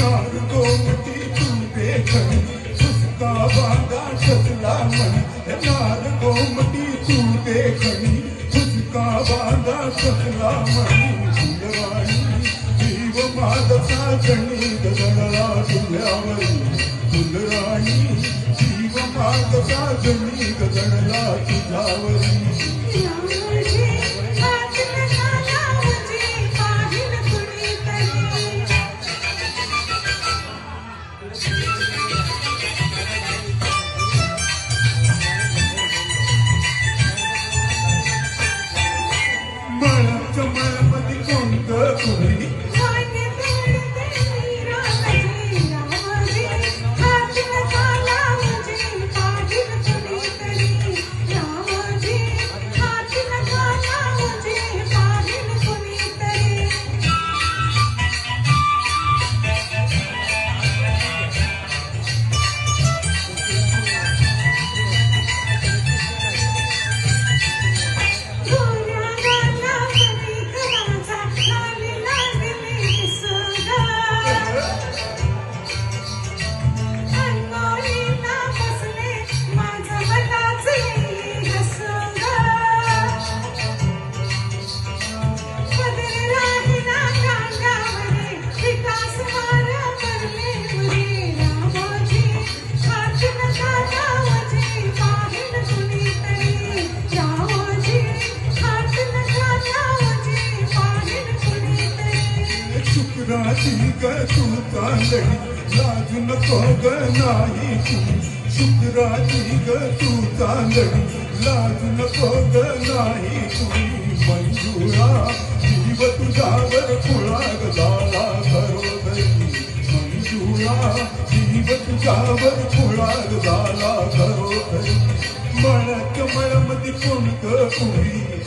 yar gomti tumbe khan suska wada satla man yar gomti tumbe khan suska wada satla man sulwani jeev madata jani dadala sulwani sulwani jeev madata jani dadala sulwani कुणीतरी शुक्राची ग तू तांदळी लाजू नको ग नाही तू. शुक्राची ग तू तांदळी लाजू नको ग नाही तू. मंजुळा जीव तुझ्यावर कुळाग झाला खरोदरी मंजुळा जीव तुझ्यावर कुळाग झाला खरोदरी मळक मळमती कोणतं ग पुरी.